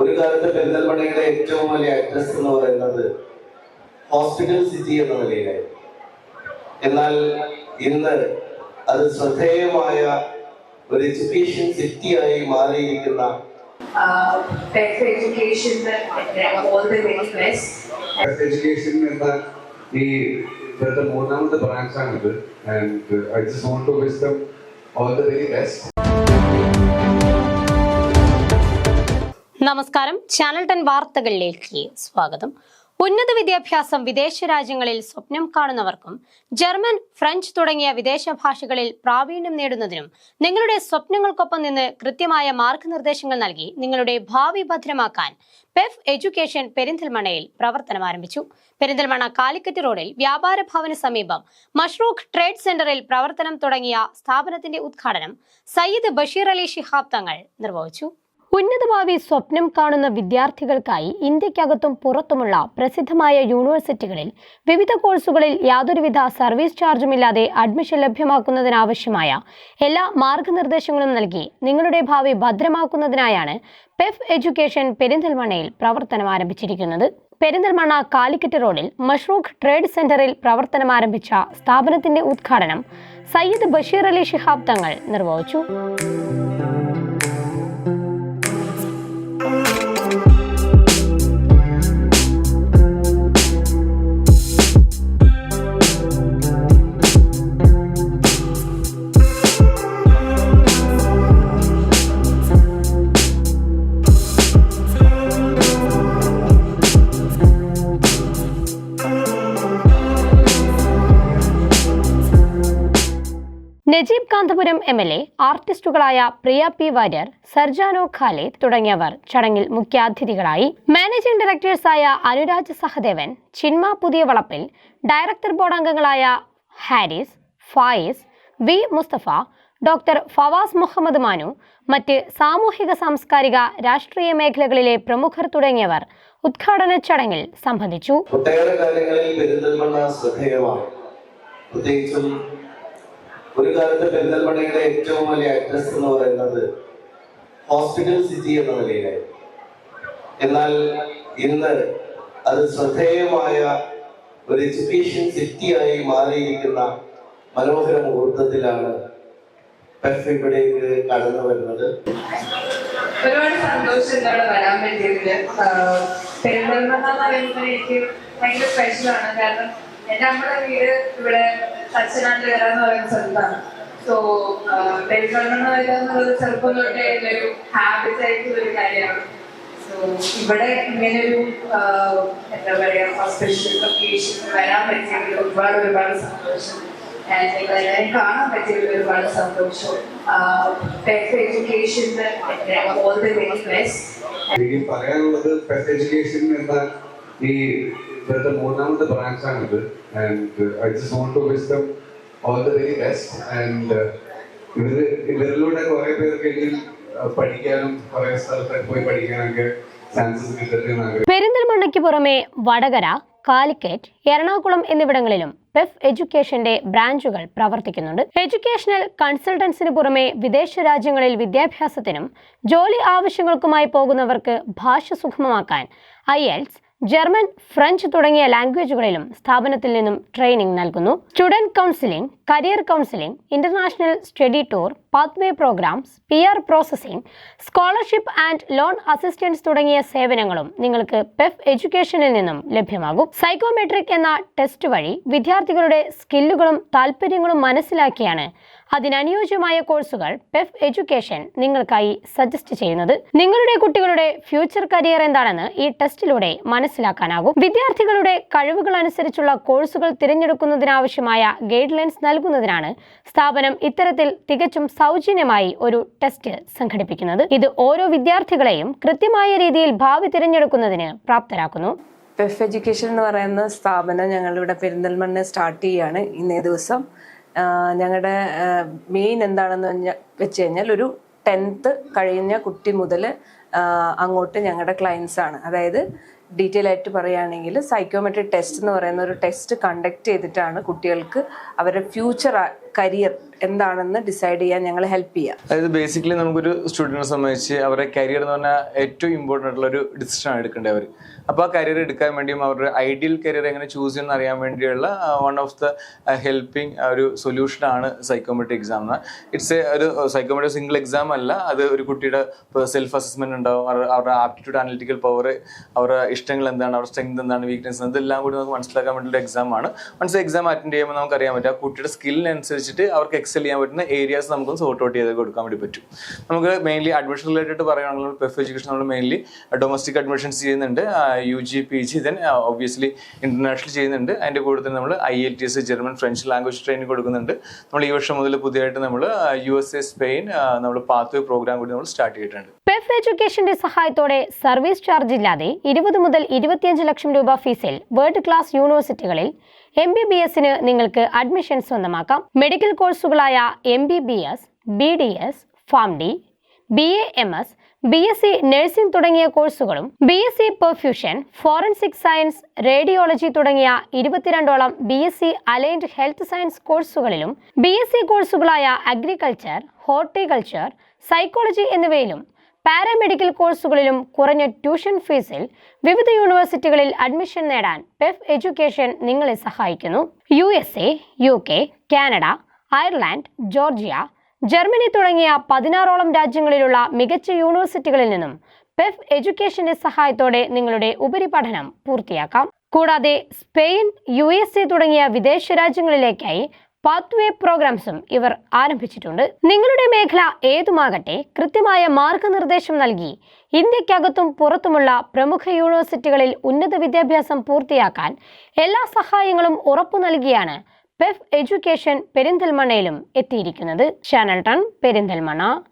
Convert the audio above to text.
ഒരു കാലത്ത് പെരിന്തൽമണ്ണയുടെ ഏറ്റവും വലിയ അഡ്രസ് എന്ന് പറയുന്നത് ഹോസ്പിറ്റൽ സിറ്റി എന്ന നിലയിലായിരുന്നു. എന്നാൽ ഇന്ന് അത് ശ്രദ്ധേയമായ ഒരു എഡ്യൂക്കേഷൻ സിറ്റിയായി മാറിയിരിക്കുന്ന എഡ്യൂക്കേഷൻ എന്ന ഈ ഇവരുടെ മൂന്നാമത്തെ ബ്രാഞ്ചാണിത് and I just want to wisdom them all the very best നമസ്കാരം. ചാനൽ ടെൻ വാർത്തകളിലേക്ക് സ്വാഗതം. ഉന്നത വിദ്യാഭ്യാസം വിദേശ രാജ്യങ്ങളിൽ സ്വപ്നം കാണുന്നവർക്കും ജർമ്മൻ ഫ്രഞ്ച് തുടങ്ങിയ വിദേശ ഭാഷകളിൽ പ്രാവീണ്യം നേടുന്നതിനും നിങ്ങളുടെ സ്വപ്നങ്ങൾക്കൊപ്പം നിന്ന് കൃത്യമായ മാർഗനിർദ്ദേശങ്ങൾ നൽകി നിങ്ങളുടെ ഭാവി ഭദ്രമാക്കാൻ പെഫ് എഡ്യൂക്കേഷൻ പെരിന്തൽമണയിൽ പ്രവർത്തനം ആരംഭിച്ചു. പെരിന്തൽമണ കാലിക്കറ്റ് റോഡിൽ വ്യാപാര ഭവന് സമീപം മഷ്റൂഖ് ട്രേഡ് സെന്ററിൽ പ്രവർത്തനം തുടങ്ങിയ സ്ഥാപനത്തിന്റെ ഉദ്ഘാടനം സയ്യിദ് ബഷീർ അലി ഷിഹാബ് തങ്ങൾ നിർവഹിച്ചു. ഉന്നത ഭാവി സ്വപ്നം കാണുന്ന വിദ്യാർത്ഥികൾക്കായി ഇന്ത്യക്കകത്തും പുറത്തുമുള്ള പ്രസിദ്ധമായ യൂണിവേഴ്സിറ്റികളിൽ വിവിധ കോഴ്സുകളിൽ യാതൊരുവിധ സർവീസ് ചാർജുമില്ലാതെ അഡ്മിഷൻ ലഭ്യമാക്കുന്നതിനാവശ്യമായ എല്ലാ മാർഗനിർദ്ദേശങ്ങളും നൽകി നിങ്ങളുടെ ഭാവി ഭദ്രമാക്കുന്നതിനായാണ് പെഫ് എഡ്യൂക്കേഷൻ പെരിന്തൽമണ്ണയിൽ പ്രവർത്തനം ആരംഭിച്ചിരിക്കുന്നത്. പെരിന്തൽമണ്ണ കാലിക്കറ്റ് റോഡിൽ മഷ്റൂഖ് ട്രേഡ് സെന്ററിൽ പ്രവർത്തനം ആരംഭിച്ച സ്ഥാപനത്തിന്റെ ഉദ്ഘാടനം സയ്യിദ് ബഷീർ അലി ഷിഹാബ് തങ്ങൾ നിർവഹിച്ചു. Oh. Najeeb Kanthapuram M L A ആർട്ടിസ്റ്റുകളായ Priya P Warrier Sarjano Khalid തുടങ്ങിയവർ ചടങ്ങിൽ മുഖ്യാതിഥികളായി. മാനേജിംഗ് ഡയറക്ടേഴ്സായ അനുരാജ് സഹദേവൻ ചിന്മ പുതിയ വളപ്പിൽ ഡയറക്ടർ ബോർഡ് അംഗങ്ങളായ ഹാരിസ് ഫായിസ് വി മുസ്തഫ ഡോക്ടർ ഫവാസ് മുഹമ്മദ് മാനു മറ്റ് സാമൂഹിക സാംസ്കാരിക രാഷ്ട്രീയ മേഖലകളിലെ പ്രമുഖർ തുടങ്ങിയവർ ഉദ്ഘാടന ചടങ്ങിൽ സംബന്ധിച്ചു. കാര്യങ്ങളിൽ പെരുന്തൽമണ്ണ ശ്രദ്ധേയമാണ്. പ്രത്യേകിച്ചും ഒരു കാലത്ത് പെരിന്തൽമണ്ണയുടെ ഏറ്റവും വലിയ അഡ്രസ് എന്ന് പറയുന്നത് ഹോസ്പിറ്റൽ സിറ്റി എന്ന നിലയിലായിരുന്നു എന്നാൽ ഇന്ന് അത് ശ്രദ്ധേയമായ ഒരു എഡ്യൂക്കേഷൻ സിറ്റിയായി മാറിയിരിക്കുന്ന മനോഹര മുഹൂർത്തത്തിലാണ് പെഫ് ഇവിടേക്ക് കടന്നു വരുന്നത്. ഒരുപാട് സന്തോഷം ഇവിടെ വരാൻ പറ്റിയതിൽ പെരുന്തൽമണ്ണ എന്ന് പറയുമ്പോൾ എനിക്ക് ഭയങ്കര സ്പെഷ്യലാണ് കാരണം എന്റെ അമ്മയുടെ വീട് ഇവിടെ തച്ചനാട്ടിൽ വരാന്ന് പറയുന്ന സ്ഥലത്താണ്. സോ പെരിന്തൽമണ്ണ വരിക എന്നുള്ളത് ചെറുപ്പം തൊട്ടേ എന്റെ ഒരു ഹാബിറ്റ് ആയിട്ടുള്ള ഒരു കാര്യമാണ്. സോ ഇവിടെ ഇങ്ങനൊരു ഒരു എന്താ പറയാ സ്പെഷ്യൽ ലൊക്കേഷൻ വരാൻ പറ്റിയതിൽ ഒരുപാട് ഒരുപാട് സന്തോഷം. എല്ലാവരെയും കാണാൻ പറ്റിയതിൽ ഒരുപാട് സന്തോഷം. എഡ്യൂക്കേഷന് ഓൾ ദി വെരി എനിക്ക് പറയാനുള്ളത് എഡ്യൂക്കേഷൻ എന്ന ഈ ഇവരുടെ മൂന്നാമത്തെ ബ്രാഞ്ച് ആണിത്. And I just want to wish them all the very best and ഇവർ ഇവരിലൂടെ കുറെ പേർക്ക് ഇനിയും പഠിക്കാനും കുറെ സ്ഥലത്തൊക്കെ പോയി പഠിക്കാനൊക്കെ ചാൻസസ് ആഗ്രഹിക്കുന്നു പെരിന്തൽമണ്ണയ്ക്ക് പുറമെ വടകര കാലിക്കറ്റ് എറണാകുളം എന്നിവിടങ്ങളിലും പെഫ് എഡ്യൂക്കേഷന്റെ ബ്രാഞ്ചുകൾ പ്രവർത്തിക്കുന്നുണ്ട്. എഡ്യൂക്കേഷണൽ കൺസൾട്ടൻസിന് പുറമെ വിദേശ രാജ്യങ്ങളിൽ വിദ്യാഭ്യാസത്തിനും ജോലി ആവശ്യങ്ങൾക്കുമായി പോകുന്നവർക്ക് ഭാഷ സുഗമമാക്കാൻ ഐ എൽസ് ജർമ്മൻ ഫ്രഞ്ച് തുടങ്ങിയ ലാംഗ്വേജുകളിലും സ്ഥാപനത്തിൽ നിന്നും ട്രെയിനിംഗ് നൽകുന്നു. Student counselling career counselling international study tour pathway programmes P R processing scholarship and loan assistance തുടങ്ങിയ സേവനങ്ങളും നിങ്ങൾക്ക് പെഫ് എഡ്യൂക്കേഷനിൽ നിന്നും ലഭ്യമാകും. സൈക്കോമെട്രിക് എന്ന ടെസ്റ്റ് വഴി വിദ്യാർത്ഥികളുടെ സ്കില്ലുകളും താല്പര്യങ്ങളും മനസ്സിലാക്കിയാണ് അതിനനുയോജ്യമായ കോഴ്സുകൾ പെഫ് എഡ്യൂക്കേഷൻ നിങ്ങൾക്കായി സജസ്റ്റ് ചെയ്യുന്നത്. നിങ്ങളുടെ കുട്ടികളുടെ ഫ്യൂച്ചർ കരിയർ എന്താണെന്ന് ഈ ടെസ്റ്റിലൂടെ മനസ്സിലാക്കാനാകും. വിദ്യാർത്ഥികളുടെ കഴിവുകൾ അനുസരിച്ചുള്ള കോഴ്സുകൾ തിരഞ്ഞെടുക്കുന്നതിനാവശ്യമായ ഗൈഡ് ലൈൻസ് നൽകുന്നതിനാണ് സ്ഥാപനം ഇത്തരത്തിൽ തികച്ചും സൗജന്യമായി ഒരു ടെസ്റ്റ് സംഘടിപ്പിക്കുന്നത്. ഇത് ഓരോ വിദ്യാർത്ഥികളെയും കൃത്യമായ രീതിയിൽ ഭാവി തിരഞ്ഞെടുക്കുന്നതിന് പ്രാപ്തരാക്കുന്നു. പെഫ് എഡ്യൂക്കേഷൻ എന്ന് പറയുന്ന സ്ഥാപനം ഞങ്ങളിവിടെ പെരിന്തൽമണ്ണ സ്റ്റാർട്ട് ചെയ്യുകയാണ് ഇന്നേ ദിവസം. ഞങ്ങളുടെ മെയിൻ എന്താണെന്ന് വെച്ച് കഴിഞ്ഞാൽ ഒരു ടെൻത്ത് കഴിഞ്ഞ കുട്ടി മുതൽ അങ്ങോട്ട് ഞങ്ങളുടെ ക്ലയൻസ് ആണ്. അതായത് ഡീറ്റെയിൽ ആയിട്ട് പറയുകയാണെങ്കിൽ സൈക്കോമെട്രിക് ടെസ്റ്റ് എന്ന് പറയുന്ന ഒരു ടെസ്റ്റ് കണ്ടക്ട് ചെയ്തിട്ടാണ് കുട്ടികൾക്ക് അവരുടെ ഫ്യൂച്ചർ കരിയർ എന്താണെന്ന് ഡിസൈഡ് ചെയ്യാൻ ഞങ്ങൾ ഹെൽപ്പ് ചെയ്യാം അതായത് ബേസിക്കലി നമുക്കൊരു സ്റ്റുഡന്റിനെ സംബന്ധിച്ച് അവരുടെ കരിയർ എന്ന് പറഞ്ഞാൽ ഏറ്റവും ഇമ്പോർട്ടന്റ് ആയിട്ടുള്ള ഒരു ഡിസിഷൻ ആണ് എടുക്കേണ്ടത് അവർ അപ്പോൾ ആ കരിയർ എടുക്കാൻ വേണ്ടിയും അവരുടെ ഐഡിയൽ കരിയർ എങ്ങനെ ചൂസ് ചെയ്യുന്ന അറിയാൻ വേണ്ടിയുള്ള വൺ ഓഫ് ദ ഹെൽപ്പിംഗ് ഒരു സൊല്യൂഷനാണ് സൈക്കോമെട്രിക് എക്സാം എന്ന് ഇറ്റ്സ് എ ഒരു സൈക്കോമെട്രിക് സിംഗിൾ എക്സാം അല്ല. അത് ഒരു കുട്ടിയുടെ സെൽഫ് അസസ്മെന്റ് ഉണ്ടാവും. അവരുടെ- ആപ്റ്റിറ്റ്യൂഡ് അനലിറ്റിക്കൽ പവർ അവരുടെ ഇഷ്ടങ്ങൾ എന്താണ്? അവരുടെ സ്ട്രെങ്ത് എന്താണ്? വീക്ക്നെസ് ഇതെല്ലാം കൂടി നമുക്ക് മനസ്സിലാക്കാൻ വേണ്ടിയുള്ള എക്സാം ആണ്. മനസ്സിലെ എക്സാം അറ്റൻഡ് ചെയ്യുമ്പോൾ നമുക്ക് അറിയാൻ പറ്റും ആ കുട്ടിയുടെ സ്കില്ലിനനുസരിച്ചിട്ട് അവർക്ക് എക്സൽ ചെയ്യാൻ പറ്റുന്ന ഏരിയാസ് നമുക്ക് സോർട്ട് ഔട്ട് ചെയ്ത് കൊടുക്കാൻ വേണ്ടി പറ്റും. നമുക്ക് മെയിൻലി അഡ്മിഷൻ റിലേറ്റഡ് പറയുകയാണെങ്കിൽ പെഫ് എഡ്യൂക്കേഷൻ നമ്മൾ മെയിൻലി ഡൊമസ്റ്റിക് അഡ്മിഷൻസ് ചെയ്യുന്നുണ്ട്. U G P G then obviously international ചെയ്യുന്നുണ്ട്. അതിന്റെ കൂടെ തന്നെ നമ്മൾ IELTS German French language training കൊടുക്കുന്നുണ്ട്. നമ്മൾ ഈ വർഷം മുതൽ പുതിയതായിട്ട് നമ്മൾ യു എസ് എ സ്പെയിൻ നമ്മൾ പാത്ത് പ്രോഗ്രാം കൂടി നമ്മൾ സ്റ്റാർട്ട് ചെയ്തിട്ടുണ്ട്. പെഫ് എഡ്യൂക്കേഷന്റെ സഹായത്തോടെ സർവീസ് ചാർജ് ഇല്ലാതെ ഇരുപത് മുതൽ ഇരുപത്തിയഞ്ച് ലക്ഷം രൂപ ഫീസിൽ വേൾഡ് ക്ലാസ് യൂണിവേഴ്സിറ്റികളിൽ എം ബി ബി എസിന് നിങ്ങൾക്ക് അഡ്മിഷൻ സ്വന്തമാക്കാം. Medical കോഴ്സുകളായ M B B S B D S Pharm D B A M S B S C nursing തുടങ്ങിയ കോഴ്സുകളും B S C perfusion forensic science radiology തുടങ്ങിയ ഇരുപത്തിരണ്ടോളം B S C allied health science കോഴ്സുകളിലും B S C കോഴ്സുകളായ agriculture horticulture psychology എന്നിവയിലും paramedical കോഴ്സുകളിലും കുറഞ്ഞ tuition ഫീസിൽ വിവിധ യൂണിവേഴ്സിറ്റികളിൽ അഡ്മിഷൻ നേടാൻ പെഫ് എഡ്യൂക്കേഷൻ നിങ്ങളെ സഹായിക്കുന്നു. U S A U K Canada Ireland Georgia Germany തുടങ്ങിയ പതിനാറോളം രാജ്യങ്ങളിലുള്ള മികച്ച യൂണിവേഴ്സിറ്റികളിൽ നിന്നും പെഫ് എഡ്യൂക്കേഷന്റെ സഹായത്തോടെ നിങ്ങളുടെ ഉപരിപഠനം പൂർത്തിയാക്കാം. കൂടാതെ സ്പെയിൻ യു എസ് എ തുടങ്ങിയ വിദേശ രാജ്യങ്ങളിലേക്കായി പാത്വേ പ്രോഗ്രാംസും ഇവർ ആരംഭിച്ചിട്ടുണ്ട്. നിങ്ങളുടെ മേഖല ഏതുമാകട്ടെ കൃത്യമായ മാർഗനിർദ്ദേശം നൽകി ഇന്ത്യക്കകത്തും പുറത്തുമുള്ള പ്രമുഖ യൂണിവേഴ്സിറ്റികളിൽ ഉന്നത വിദ്യാഭ്യാസം പൂർത്തിയാക്കാൻ എല്ലാ സഹായങ്ങളും ഉറപ്പു നൽകിയാണ് പെഫ് എഡ്യൂക്കേഷൻ പെരിന്തൽമണയിലും എത്തിയിരിക്കുന്നത്. Channel ten Perinthalmanna.